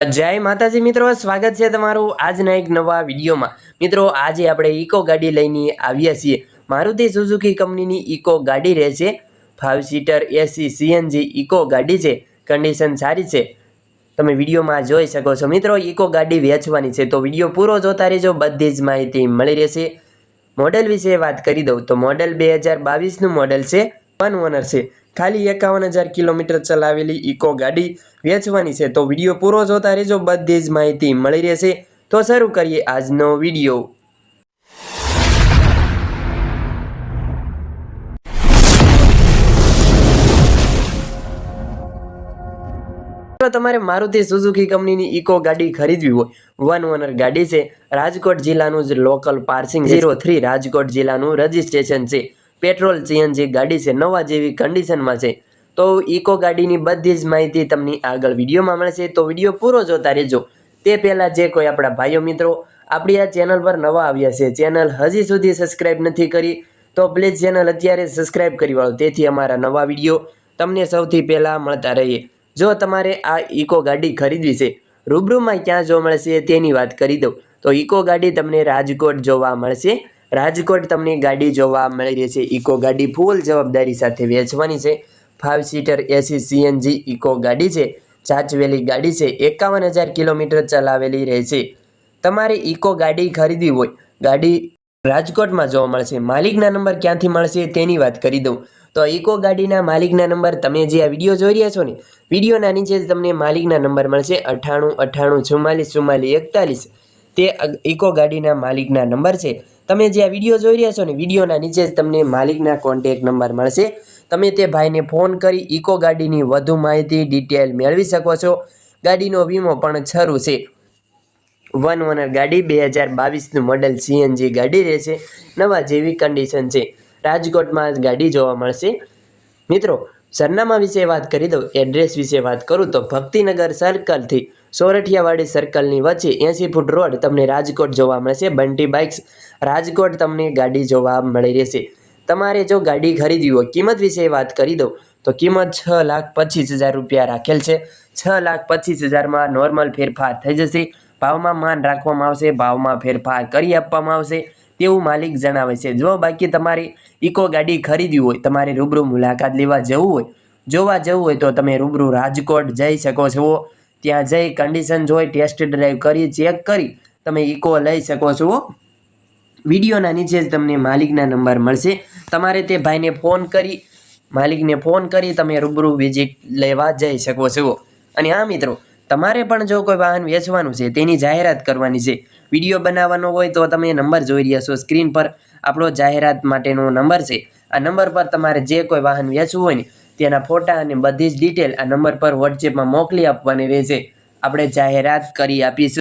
જય માતાજી મિત્રો, સ્વાગત છે તમારું આજના એક નવા વિડીયોમાં. મિત્રો, આજે આપણે ઇકો ગાડી લઈને આવ્યા છીએ. મારુતિ સુઝુકી કંપનીની ઇકો ગાડી રહેશે five seater AC CNG Eeco ગાડી છે. કન્ડિશન સારી છે. તમે વિડીયોમાં જોઈ શકો છો. મિત્રો, ઇકો ગાડી વેચવાની છે. તો વીડિયો પૂરો જોતા રહેજો. બધી જ માહિતી મળી રહેશે. મોડેલ વિશે વાત કરી દઉં તો મોડેલ બે હજાર બાવીસનું મોડેલ છે. વન ઓનર છે. ખાલી એકાવન હજાર કિલોમીટર ચલાવેલી ઇકો ગાડી વેચવાની છે. તો વીડિયો પૂરો જોતા રહેજો. બધી જ માહિતી મળી રહેશે. તો શરૂ કરીએ આજનો વીડિયો. તમારે મારુતિ સુઝુકી કંપનીની ઇકો ગાડી ખરીદવી હોય વન ઓનર ગાડી છે. રાજકોટ જિલ્લાનું જ local passing zero three Rajkot જિલ્લાનું રજિસ્ટ્રેશન છે. પેટ્રોલ સીએનજી ગાડી છે, નવા જેવી કન્ડિશનમાં છે. તો ઇકો ગાડીની બધી જ માહિતી તમને આગળ વિડીયોમાં મળશે. તો વીડિયો પૂરો જોતા રહેજો. તે પહેલાં જે કોઈ આપણા ભાઈઓ મિત્રો આપણી આ ચેનલ પર નવા આવ્યા છે ચેનલ હજી સુધી સબસ્ક્રાઈબ નથી કરી, તો પ્લીઝ ચેનલ અત્યારે સબસ્ક્રાઈબ કરી વાળો. તેથી અમારા નવા વીડિયો તમને સૌથી પહેલાં મળતા રહીએ. જો તમારે આ ઇકો ગાડી ખરીદવી છે, રૂબરૂમાં ક્યાં જોવા મળશે તેની વાત કરી દઉં. તો ઇકો ગાડી તમને રાજકોટ જોવા મળશે. રાજકોટ તમને ગાડી જોવા મળી રહેશે ઇકો ગાડી ફૂલ જવાબદારી સાથે વેચવાની છે. Five seater AC CNG Eeco ગાડી છે. ચાચવેલી ગાડી છે. એકાવન હજાર કિલોમીટર ચલાવેલી રહેશે તમારે ઇકો ગાડી ખરીદવી હોય, ગાડી રાજકોટમાં જોવા મળશે. માલિકના નંબર ક્યાંથી મળશે તેની વાત કરી દઉં. તો ઇકો ગાડીના માલિકના નંબર તમે જે આ વીડિયો જોઈ રહ્યા છો ને, વિડીયોના નીચે જ તમને માલિકના નંબર મળશે. અઠ્ઠાણું અઠ્ઠાણું, ચુમ્માલીસ ચુમ્માલીસ, એકતાલીસ. તે ઇકો ગાડીના માલિકના નંબર છે. તમે જે આ વીડિયો જોઈ રહ્યા છો ને, વિડીયોના નીચે જ તમને માલિકના કોન્ટેક નંબર મળશે. તમે તે ભાઈને ફોન કરી ઇકો ગાડીની વધુ માહિતી ડિટેલ મેળવી શકો છો. ગાડીનો વીમો પણ શરૂ છે. વન ઓનર ગાડી બે હજાર બાવીસનું મોડલ સીએનજી ગાડી રહેશે. નવા જેવી કન્ડિશન છે. રાજકોટમાં ગાડી જોવા મળશે. મિત્રો, સરનામા વિશે વાત કરી દઉં એડ્રેસ વિશે વાત કરું તો ભક્તિનગર સર્કલથી સોરઠિયાવાડી સર્કલની વચ્ચે એંસી ફૂટ રોડ તમને રાજકોટ જોવા મળશે. બંટી બાઇક્સ રાજકોટ તમને ગાડી જોવા મળી રહેશે. તમારે જો ગાડી ખરીદવી હોય, કિંમત વિશે વાત કરી દઉં, તો કિંમત છ લાખ પચીસ હજાર રૂપિયા રાખેલ છે. છ લાખ પચીસ હજારમાં નોર્મલ ફેરફાર થઈ જશે. ભાવમાં માન રાખવામાં આવશે, ભાવમાં ફેરફાર કરી આપવામાં આવશે. તેવું માલિક જણાવે છે. જો બાકી તમારે ઇકો ગાડી ખરીદવી હોય, તમારે રૂબરૂ મુલાકાત લેવા જવું હોય, જોવા જવું હોય, તો તમે રૂબરૂ રાજકોટ જઈ શકો છો. ત્યાં જઈ કન્ડિશન જોઈ ટેસ્ટ ડ્રાઈવ કરી ચેક કરી, તમે ઇકો લઈ શકો છો. વિડીયોના નીચે જ તમને માલિકના નંબર મળશે. તમારે તે ભાઈને ફોન કરી, માલિકને ફોન કરી તમે રૂબરૂ વિઝિટ લેવા જઈ શકો છો. અને હા મિત્રો, તમારે પણ જો કોઈ વાહન વેચવાનું છે, તેની જાહેરાત કરવાની છે. વીડિયો બનાવવાનો હોય તો તમે નંબર જોઈ રહ્યા છો સ્ક્રીન પર. આપણો જાહેરાત માટેનો નંબર છે. આ નંબર પર તમારે જે કોઈ વાહન વેચવું હોય ને તેના ફોટા અને બધી જ ડિટેલ આ નંબર પર વોટ્સએપમાં મોકલી આપવાની રહેશે. આપણે જાહેરાત કરી આપીશું.